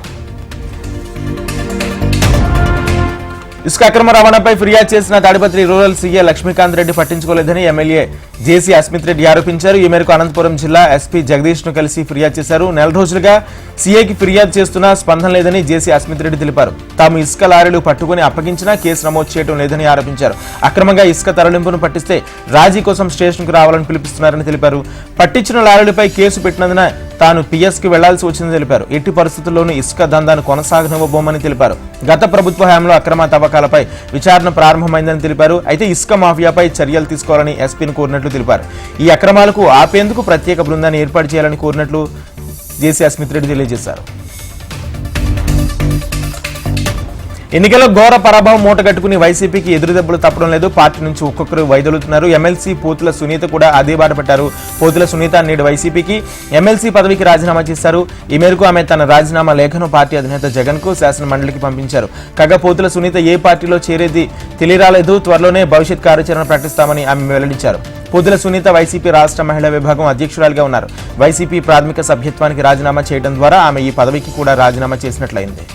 ఇసుక అక్రమ రవాణాపై ఫిర్యాదు చేసిన తాడిపత్రి రూరల్ సీఏ లక్ష్మీకాంత్ రెడ్డి పట్టించుకోలేదని ఎమ్మెల్యే జేసీ అస్మిత్ రెడ్డి ఆరోపించారు. ఈ మేరకు అనంతపురం జిల్లా ఎస్పీ జగదీష్ను కలిసి ఫిర్యాదు చేశారు. నెల రోజులుగా సీఐకి ఫిర్యాదు చేస్తున్నా స్పందన లేదని జేసీ అస్మిత్ రెడ్డి తెలిపారు. తాము ఇసుక లారీలు పట్టుకుని అప్పగించినా కేసు నమోదు చేయడం లేదని ఆరోపించారు. అక్రమంగా ఇసుక తరలింపును పట్టిస్తే రాజీ కోసం స్టేషన్కు రావాలని పిలిపిస్తున్నారని తెలిపారు. పట్టించిన లారీలపై కేసు పెట్టినందున తాను పిఎస్కి వెళ్ళాల్సి వచ్చిందని తెలిపారు. ఎట్టి పరిస్థితుల్లోనూ ఇసుక దందాను కొనసాగనివ్వబోమని తెలిపారు. గత ప్రభుత్వ హయాంలో అక్రమ తవ్వకాలపై విచారణ ప్రారంభమైందని తెలిపారు. అయితే ఇసుక మాఫియాపై చర్యలు తీసుకోవాలని ఎస్పీని కోరినట్లు తెలిపారు. ఈ అక్రమాలకు ఆపేందుకు ప్రత్యేక బృందాన్ని ఏర్పాటు చేయాలని కోరినట్లు జేసీ అస్మిత్ రెడ్డి తెలియజేశారు. ఎన్నికల్లో ఘోర పరాభవం మూటగట్టుకుని వైసీపీకి ఎదురు దెబ్బలు తప్పడం లేదు. పార్టీ నుంచి ఒక్కొక్కరు వైదొలుతున్నారు. ఎమ్మెల్సీ పోతుల సునీత కూడా అదే బాట పట్టారు. పోతుల సునీత నేడు వైసీపీకి ఎమ్మెల్సీ పదవికి రాజీనామా చేశారు. ఈ మేరకు ఆమె తన రాజీనామా లేఖను పార్టీ అధినేత జగన్కు శాసన మండలికి పంపించారు. కాగా పోతుల సునీత ఏ పార్టీలో చేరేది తెలియరాలేదు. త్వరలోనే భవిష్యత్ కార్యాచరణ ప్రకటిస్తామని ఆమె వెల్లడించారు. పొద్దుల సునీత వైసీపీ రాష్ట్ర మహిళా విభాగం అధ్యక్షురాలిగా ఉన్నారు. వైసీపీ ప్రాథమిక సభ్యత్వానికి రాజీనామా చేయడం ద్వారా ఆమె ఈ పదవికి కూడా రాజీనామా చేసినట్లయింది.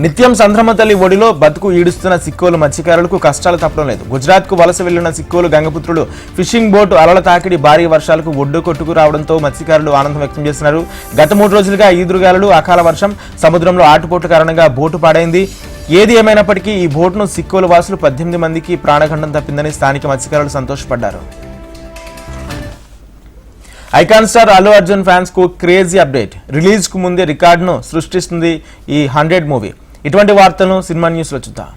నిత్యం సంద్రమ తల్లి ఒడిలో బతుకు ఈడుస్తున్న సిక్కోలు మత్స్యకారులకు కష్టాలు తప్పడం లేదు. గుజరాత్కు వలస వెళ్ళిన సిక్కోలు గంగపుత్రుడు ఫిషింగ్ బోటు అలల తాకిడి భారీ వర్షాలకు ఒడ్డు కొట్టుకు రావడంతో మత్స్యకారులు ఆనందం వ్యక్తం చేస్తున్నారు. గత మూడు రోజులుగా ఈదురుగాలు అకాల వర్షం సముద్రంలో ఆటుపోటు కారణంగా బోటు పాడైంది. ఏది ఏమైనప్పటికీ ఈ బోటును సిక్కోలు వాసులు పద్దెనిమిది మందికి ప్రాణఖండం తప్పిందని స్థానిక మత్స్యకారులు సంతోషపడ్డారు. ఐకాన్ స్టార్ అల్లు అర్జున్ ఫ్యాన్స్కు క్రేజీ అప్డేట్. రిలీజ్కు ముందే రికార్డును సృష్టిస్తుంది ఈ హండ్రెడ్ మూవీ. ఇటువంటి వార్తలను సినిమా న్యూస్లో చూద్దాం.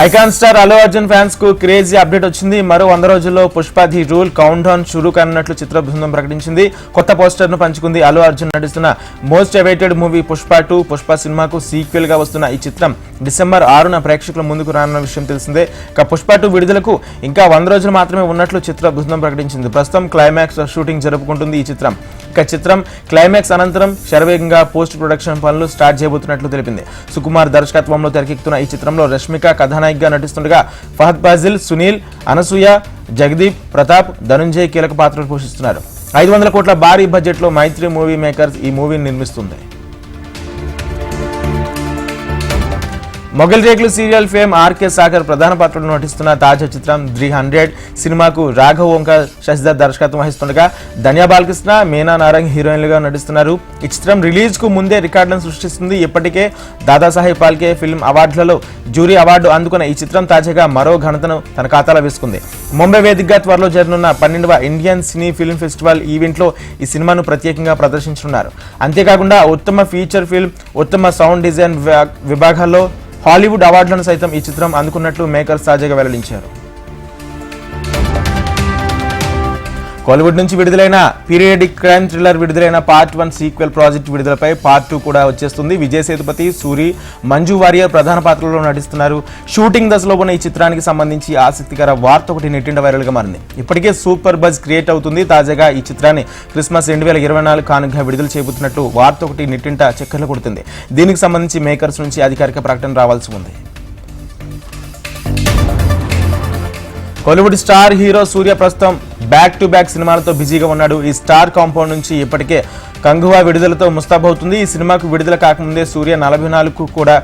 ఐకాన్ స్టార్ అల్లు అర్జున్ ఫ్యాన్స్కు క్రేజీ అప్డేట్ వచ్చింది. మరో వంద రోజుల్లో Pushpa the rule count down షురూ కానున్నట్లు చిత్ర బృందం ప్రకటించింది. కొత్త పోస్టర్ను పంచుకుంది అల్లు అర్జున్ నటిస్తున్న most awaited movie Pushpa two. Pushpa సినిమాకు సీక్వెల్గా వస్తున్న ఈ చిత్రం డిసెంబర్ ఆరున ప్రేక్షకుల ముందుకు రానున్న విషయం తెలిసిందే. ఇక పుష్ప టూ విడుదలకు ఇంకా వంద రోజులు మాత్రమే ఉన్నట్లు చిత్ర బృందం ప్రకటించింది. ప్రస్తుతం క్లైమాక్స్ షూటింగ్ జరుపుకుంటుంది ఈ చిత్రం. ఇక చిత్రం క్లైమాక్స్ అనంతరం శరవేగంగా పోస్ట్ ప్రొడక్షన్ పనులు స్టార్ట్ చేయబోతున్నట్లు తెలిపింది. సుకుమార్ దర్శకత్వంలో తెరకెక్కుతున్న ఈ చిత్రంలో రష్మిక కథ కథానాయికగా నటిస్తుండగా ఫహద్ ఫాజిల్ సునీల్ అనసూయ జగదీప్ ప్రతాప్ ధనుంజయ్ కీలక పాత్రలు పోషిస్తున్నారు. ఐదు వందల కోట్ల భారీ బడ్జెట్లో మైత్రి మూవీ మేకర్స్ ఈ మూవీని నిర్మిస్తుంది. మొగల్ రేకులు సీరియల్ ఫేమ్ ఆర్కే సాగర్ ప్రధాన పాత్రలో నటిస్తున్న తాజా చిత్రం త్రీ హండ్రెడ్. సినిమాకు రాఘవ్ ఓంకార్ శశిధర్ దర్శకత్వం వహిస్తుండగా ధన్య బాలకృష్ణ మీనా నారంగ్ హీరోయిన్లుగా నటిస్తున్నారు. ఈ చిత్రం రిలీజ్కు ముందే రికార్డులను సృష్టిస్తుంది. ఇప్పటికే దాదాసాహెబ్ పాల్కే ఫిల్మ్ అవార్డులలో జ్యూరీ అవార్డు అందుకున్న ఈ చిత్రం తాజాగా మరో ఘనతను తన ఖాతాలో వేసుకుంది. ముంబై వేదికగా త్వరలో జరగనున్న పన్నెండవ ఇండియన్ సినీ ఫిల్మ్ ఫెస్టివల్ ఈవెంట్లో ఈ సినిమాను ప్రత్యేకంగా ప్రదర్శించనున్నారు. అంతేకాకుండా ఉత్తమ ఫీచర్ ఫిల్మ్ ఉత్తమ సౌండ్ డిజైన్ విభాగాల్లో హాలీవుడ్ అవార్డులను సైతం ఈ చిత్రం అందుకున్నట్లు మేకర్స్ తాజాగా వెల్లడించారు. కోలీవుడ్ నుంచి విడుదలైన పీరియడిక్ క్రైమ్ థ్రిల్లర్ విడుదలైన పార్ట్ వన్ సీక్వెల్ ప్రాజెక్ట్ విడుదలపై పార్ట్ టూ కూడా వచ్చేస్తుంది. విజయ్ సేతుపతి సూరి మంజు వారియర్ ప్రధాన పాత్రలో నటిస్తున్నారు. షూటింగ్ దశలో ఉన్న ఈ చిత్రానికి సంబంధించి ఆసక్తికర వార్త ఒకటి నెట్టింట వైరల్గా మారింది. ఇప్పటికే సూపర్ బజ్ క్రియేట్ అవుతుంది. తాజాగా ఈ చిత్రాన్ని క్రిస్మస్ రెండు వేల ఇరవై నాలుగు కానుకగా విడుదల చేయబోతున్నట్టు వార్త ఒకటి నెట్టింట చక్కర్లు కొడుతుంది. దీనికి సంబంధించి మేకర్స్ నుంచి అధికారిక ప్రకటన రావాల్సి ఉంది. కోలీవుడ్ స్టార్ హీరో సూర్య ప్రస్తుతం బ్యాక్ టు బ్యాక్ సినిమాలతో బిజీగా ఉన్నాడు. ఈ స్టార్ కాంపౌండ్ నుంచి ఇప్పటికే కంగువా విడుదలతో ముస్తాబవుతుంది ఈ సినిమాకు విడుదల కాకముందే సూర్య నలభై నాలుగుకు కూడా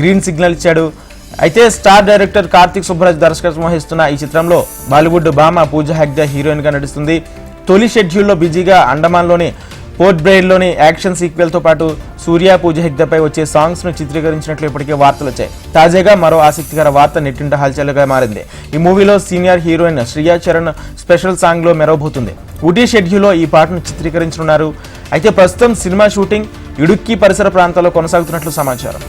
గ్రీన్ సిగ్నల్ ఇచ్చాడు. అయితే స్టార్ డైరెక్టర్ కార్తిక్ సుబ్బరాజ్ దర్శకత్వం వహిస్తున్న ఈ చిత్రంలో బాలీవుడ్ భామ పూజ హెగ్డే హీరోయిన్గా నటిస్తుంది. నడుస్తుంది తొలి షెడ్యూల్లో బిజీగా అండమాన్లోని పోర్ట్ బ్రెయిన్లోని యాక్షన్ సీక్వెల్తో పాటు సూర్య పూజ హెగ్దపై వచ్చే సాంగ్స్ను చిత్రీకరించినట్లు ఇప్పటికే వార్తలు వచ్చాయి. తాజాగా మరో ఆసక్తికర వార్త నెట్టింట హల్చల్గా మారింది. ఈ మూవీలో senior heroine Shriya Charan special సాంగ్లో మెరవబోతుంది. ఊటీ షెడ్యూల్లో ఈ పాటను చిత్రీకరించనున్నారు. అయితే ప్రస్తుతం సినిమా షూటింగ్ ఇడుక్కి పరిసర ప్రాంతాల్లో కొనసాగుతున్నట్లు సమాచారం.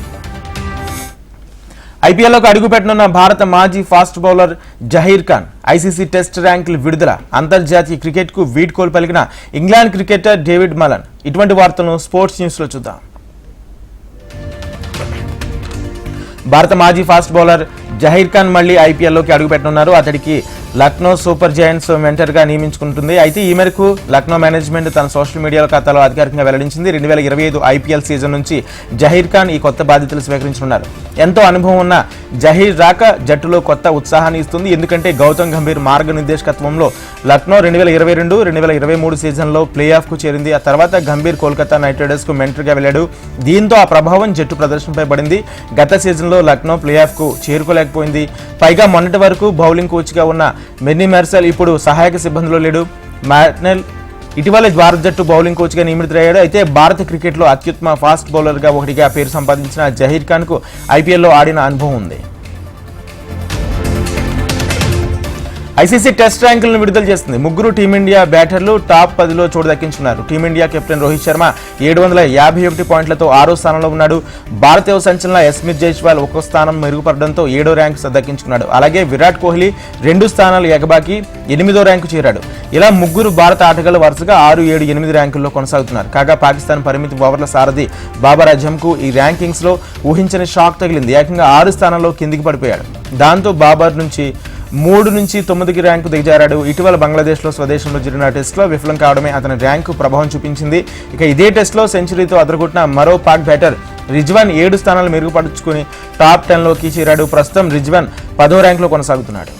ఐపీఎల్లోకి అడుగుపెట్టనున్న భారత మాజీ fast bowler Zaheer Khan ICC test ర్యాంకులు విడుదల. అంతర్జాతీయ క్రికెట్కు వీడ్కోలు పలికిన ఇంగ్లాండ్ క్రికెటర్ డేవిడ్ మలన్ ఇటువంటి వార్తలను స్పోర్ట్స్ న్యూస్లో చూద్దాం. భారత మాజీ ఫాస్ట్ బౌలర్ జహీర్ ఖాన్ మళ్ళీ ఐపీఎల్లోకి అడుగుపెట్టనున్నారు. అతడికి లక్నో సూపర్ జైంట్స్ మెంటర్గా నియమించుకుంటుంది. అయితే ఈ మేరకు లక్నో మేనేజ్మెంట్ తన సోషల్ మీడియా ఖాతాలో అధికారికంగా వెల్లడించింది. రెండు వేల ఇరవై ఐదు ఐపీఎల్ సీజన్ నుంచి జహీర్ ఖాన్ ఈ కొత్త బాధ్యతలు స్వీకరించనున్నారు. ఎంతో అనుభవం ఉన్న జహీర్ రాక జట్టులో కొత్త ఉత్సాహాన్ని ఇస్తుంది. ఎందుకంటే గౌతమ్ గంభీర్ మార్గనిర్దేశకత్వంలో లక్నో రెండు వేల ఇరవై రెండు రెండు వేల ఇరవై మూడు సీజన్లో ప్లే ఆఫ్కు చేరింది. ఆ తర్వాత గంభీర్ కోల్కతా నైట్ రైడర్స్కు మెంటర్గా వెళ్ళాడు. దీంతో ఆ ప్రభావం జట్టు ప్రదర్శనపై పడింది. గత సీజన్లో లక్నో ప్లేఆఫ్కు చేరుకోలేకపోయింది. పైగా మొన్నటి వరకు బౌలింగ్ కోచ్గా ఉన్న మెన్నీ మెర్సల్ ఇప్పుడు సహాయక సిబ్బందిలో లేడు. మ్యాట్నెల్ ఇటీవల భారత జట్టు బౌలింగ్ కోచ్గా నియమితులయ్యాడు అయితే భారత క్రికెట్లో అత్యుత్తమ ఫాస్ట్ బౌలర్గా ఒకటిగా పేరు సంపాదించిన జహీర్ ఖాన్కు ఐపీఎల్లో ఆడిన అనుభవం ఉంది. ఐసీసీ టెస్ట్ ర్యాంకులను విడుదల చేస్తుంది. ముగ్గురు టీమిండియా బ్యాటర్లు టాప్ పదిలో చోటు దక్కించుకున్నారు టీమిండియా కెప్టెన్ రోహిత్ శర్మ ఏడు వందల యాభై ఒకటి పాయింట్లతో ఆరో స్థానంలో ఉన్నాడు. భారతీయ సంచలన ఎస్మిత్ జైస్వాల్ ఒక్కో స్థానం మెరుగుపడడంతో ఏడో ర్యాంకు దక్కించుకున్నాడు అలాగే విరాట్ కోహ్లీ రెండు స్థానాలు ఎగబాకి ఎనిమిదో ర్యాంకు చేరాడు. ఇలా ముగ్గురు భారత ఆటగాళ్ళు వరుసగా ఆరు ఏడు ఎనిమిది ర్యాంకుల్లో కొనసాగుతున్నారు. కాగా పాకిస్తాన్ పరిమితి ఓవర్ల సారథి బాబర్ అజంకు ఈ ర్యాంకింగ్స్లో ఊహించని షాక్ తగిలింది. ఏకంగా ఆరు స్థానంలో కిందికి పడిపోయాడు. దాంతో బాబర్ నుంచి మూడు నుంచి తొమ్మిదికి ర్యాంకు దిగజారాడు. ఇటీవల బంగ్లాదేశ్లో స్వదేశంలో జరిగిన టెస్ట్లో విఫలం కావడమే అతని ర్యాంకు ప్రభావం చూపించింది. ఇక ఇదే టెస్ట్లో సెంచరీతో అదరగొట్టిన మరో పాక్ బ్యాటర్ రిజ్వాన్ ఏడు స్థానాలు మెరుగుపరుచుకుని టాప్ టెన్లోకి చేరాడు. ప్రస్తుతం రిజ్వాన్ పదో ర్యాంకులో కొనసాగుతున్నాడు.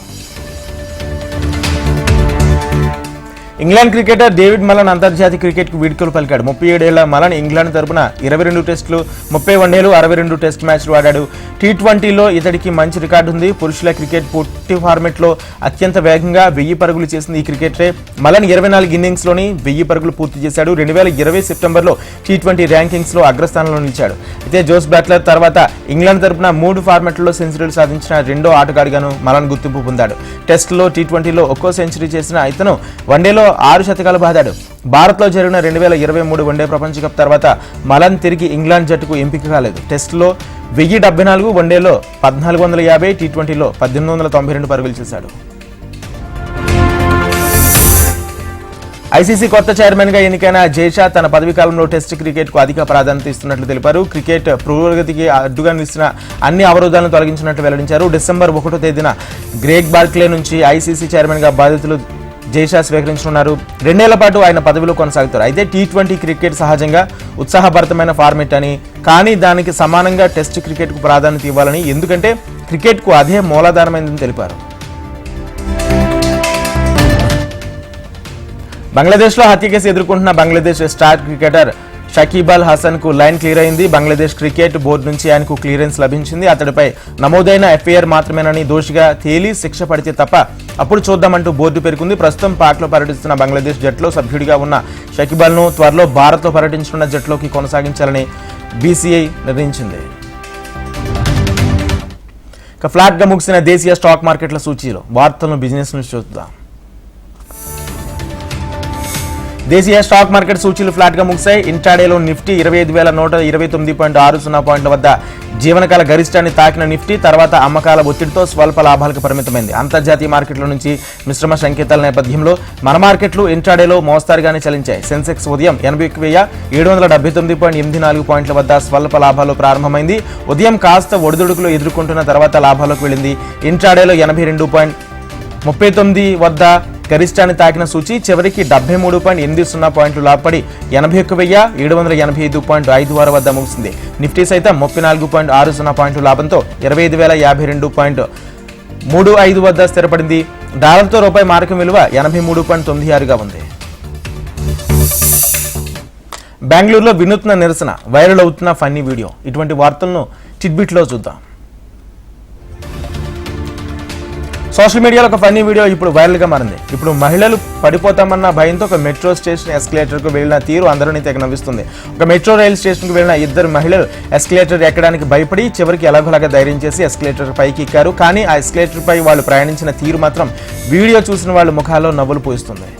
ఇంగ్లాండ్ క్రికెటర్ డేవిడ్ మలన్ అంతర్జాతీయ క్రికెట్కు వీడ్కోలు పలికాడు. ముప్పై ఏడేళ్ళ మలన్ ఇంగ్లాండ్ తరపున ఇరవై రెండు టెస్టులు ముప్పై వన్డేలు అరవై రెండు టెస్ట్ మ్యాచ్లు ఆడాడు. టీ ట్వంటీలో ఇతడికి మంచి రికార్డు ఉంది. పురుషుల క్రికెట్ పూర్తి ఫార్మెట్లో అత్యంత వేగంగా వెయ్యి పరుగులు చేసింది ఈ క్రికెటరే. మలన్ ఇరవై నాలుగు ఇన్నింగ్స్లోని వెయ్యి పరుగులు పూర్తి చేశాడు. రెండు వేల ఇరవై సెప్టెంబర్లో టీ ట్వంటీ ర్యాంకింగ్స్లో అగ్రస్థానంలో నిలిచాడు. అయితే జోస్ బ్యాట్లర్ తర్వాత ఇంగ్లాండ్ తరపున మూడు ఫార్మెట్లలో సెంచరీలు సాధించిన రెండో ఆటగాడిగాను మలన్ గుర్తింపు పొందాడు. టెస్టులో టీ ట్వంటీలో ఒక్కో సెంచరీ చేసిన ఇతను వన్డేలో ఆరు శతకాలు బాదాడు. భారత్లో జరిగిన రెండు వేల ఇరవై మూడు వన్డే ప్రపంచ కప్ తర్వాత మలన్ తిరిగి ఇంగ్లాండ్ జట్టుకు ఎంపిక కాలేదు. టెస్టులో వెయ్యి డెబ్బై నాలుగు వన్డేలో పద్నాలుగు వందల యాభై టీ ట్వంటీలో పద్దెనిమిది వందల తొంభై రెండు పరుగులు చేశాడు. ఐసీసీ కొత్త చైర్మన్గా ఎన్నికైన జైషా తన పదవి కాలంలో టెస్ట్ క్రికెట్కు అధిక ప్రాధాన్యత ఇస్తున్నట్లు తెలిపారు. క్రికెట్ పురోగతికి అడ్డుగా నిలిచిన అన్ని అవరోధాలను తొలగించినట్లు వెల్లడించారు. డిసెంబర్ ఒకటో తేదీన గ్రేగ్ బార్క్లే నుంచి ఐసీసీ చైర్మన్గా బాధితులు జయశా జైషా స్వీకరించనున్నారు రెండేళ్ళ పాటు ఆయన పదవిలో కొనసాగుతారు. అయితే టీ ట్వంటీ క్రికెట్ సహజంగా ఉత్సాహభరితమైన ఫార్మెట్ అని. కానీ దానికి సమానంగా టెస్ట్ క్రికెట్కు ప్రాధాన్యత ఇవ్వాలని. ఎందుకంటే క్రికెట్కు అదే మూలాధారమైందని తెలిపారు. బంగ్లాదేశ్లో హత్య కేసు ఎదుర్కొంటున్న బంగ్లాదేశ్ స్టార్ క్రికెటర్ షకీబ్ అల్ హసన్కు లైన్ క్లియర్ అయింది. బంగ్లాదేశ్ క్రికెట్ బోర్డు నుంచి ఆయనకు క్లియరెన్స్ లభించింది. అతడిపై నమోదైన ఎఫ్ఐఆర్ మాత్రమేనని దోషిగా తేలి శిక్ష పడితే తప్ప అప్పుడు చూద్దామంటూ బోర్డు పేర్కొంది. ప్రస్తుతం పాక్లో పర్యటిస్తున్న బంగ్లాదేశ్ జట్లో సభ్యుడిగా ఉన్న షకీబల్ను త్వరలో భారత్లో పర్యటించనున్న జట్లోకి కొనసాగించాలని బీసీఐ నిర్ణయించింది. ఇక ఫ్లాట్గా ముగిసిన దేశీయ స్టాక్ మార్కెట్ల సూచీలో వార్తలను బిజినెస్ నుంచి చూద్దాం. దేశీయ స్టాక్ మార్కెట్ సూచీలు ఫ్లాట్గా ముగిశాయి. ఇంటాడేలో నిఫ్టీ ఇరవై ఐదు వేల నూట ఇరవై తొమ్మిది పాయింట్ ఆరు సున్నా పాయింట్ల వద్ద జీవనకాల గరిష్టాన్ని తాకిన నిఫ్టీ తర్వాత అమ్మకాల ఒత్తిడితో స్వల్ప లాభాలకు పరిమితమైంది. అంతర్జాతీయ మార్కెట్ల నుంచి మిశ్రమ సంకేతాల నేపథ్యంలో మన మార్కెట్లు ఇంట్రాడేలో మోస్తారుగానే చలించాయి. సెన్సెక్స్ ఉదయం ఎనభై వెయ్యి ఏడు వందల డెబ్బై తొమ్మిది పాయింట్ ఎనిమిది నాలుగు పాయింట్ల వద్ద స్వల్ప లాభాలు ప్రారంభమైంది. ఉదయం కాస్త ఒడిదుడుకులు ఎదుర్కొంటున్న తర్వాత లాభాలకు వెళ్ళింది. ఇంట్రాడేలో ఎనభై రెండు పాయింట్ ముప్పై తొమ్మిది వద్ద గరిష్టాన్ని తాకిన సూచి చివరికి డెబ్బై మూడు పాయింట్ ఎనిమిది సున్నా పాయింట్లు లాభపడి ఎనభై ఒక్క వెయ్యి ఏడు వందల ఎనభై ఐదు పాయింట్ ఐదు ఆరు వద్ద ముగిసింది. నిఫ్టీ సైతం ముప్పై నాలుగు పాయింట్ ఆరు సున్నా పాయింట్లు లాభంతో ఇరవై ఐదు వేల యాభై రెండు పాయింట్ మూడు ఐదు వద్ద స్థిరపడింది. డాలర్తో రూపాయి మార్కం విలువ ఎనభై మూడు పాయింట్ తొమ్మిది ఆరుగా ఉంది. బెంగళూరులో వినూత్న నిరసన వైరల్ అవుతున్న ఫన్నీ వీడియో. ఇటువంటి వార్తలను చిట్బిట్లో చూద్దాం. సోషల్ మీడియాలో ఒక ఫన్నీ వీడియో ఇప్పుడు వైరల్గా మారింది. ఇప్పుడు మహిళలు పడిపోతామన్న భయంతో ఒక మెట్రో స్టేషన్ ఎస్కలేటర్కు వెళ్ళిన తీరు అందరినీ తెగ నవ్విస్తుంది. ఒక మెట్రో రైలు స్టేషన్కు వెళ్ళిన ఇద్దరు మహిళలు ఎస్కలేటర్ ఎక్కడానికి భయపడి చివరికి ఎలాగోలాగా ధైర్యం చేసి ఎస్కలేటర్ పైకి ఎక్కారు. కానీ ఆ ఎస్కలేటర్పై వాళ్ళు ప్రయాణించిన తీరు మాత్రం వీడియో చూసిన వాళ్ళ ముఖాల్లో నవ్వులు పూస్తుంది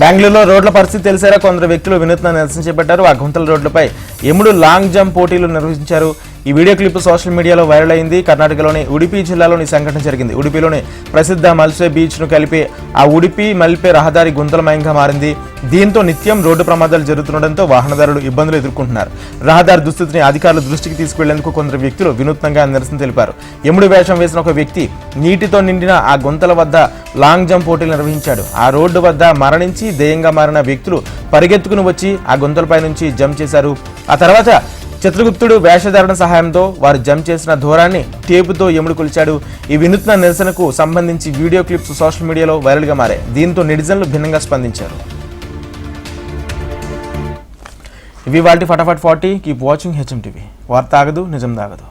బెంగళూరులో రోడ్ల పరిస్థితి తెలిసారా కొందరు వ్యక్తులు వినూత్న నిరసన చేపట్టారు. ఆ గుంతల రోడ్లపై ఎముడు లాంగ్ జంప్ పోటీలు నిర్వహించారు. ఈ వీడియో క్లిప్ సోషల్ మీడియాలో వైరల్ అయింది. కర్ణాటకలోని ఉడిపి జిల్లాలోని సంఘటన జరిగింది. ఉడిపిలోని ప్రసిద్ధ మల్సే బీచ్ను కలిపి ఆ ఉడిపి మల్పే రహదారి గుంతలమయంగా మారింది. దీంతో నిత్యం రోడ్డు ప్రమాదాలు జరుగుతుండటంతో వాహనదారులు ఇబ్బందులు ఎదుర్కొంటున్నారు. రహదారి దుస్థితిని అధికారుల దృష్టికి తీసుకువెళ్ళేందుకు కొందరు వ్యక్తులు వినూత్నంగా నిరసన తెలిపారు. ఎముడి వేషం వేసిన ఒక వ్యక్తి నీటితో నిండిన ఆ గుంతల వద్ద లాంగ్ జంప్ పోటీలు నిర్వహించాడు. ఆ రోడ్డు వద్ద మరణించి దేయంగా మారిన వ్యక్తులు పరిగెత్తుకుని వచ్చి ఆ గుంతలపై నుంచి జంప్ చేశారు. ఆ తర్వాత చిత్రగుప్తుడు వేషధారణ సహాయంతో వారు జంప్ చేసిన ధోరాన్ని టేపుతో ఎముడు కొలిచాడు. ఈ వినూత్న నిరసనకు సంబంధించి వీడియో క్లిప్స్ సోషల్ మీడియాలో వైరల్గా మారాయి. దీంతో నెటిజన్లు భిన్నంగా స్పందించారు. ఇవి వాటి Fatafat forty. Keep watching HM TV. వార్త ఆగదు నిజం దాగదు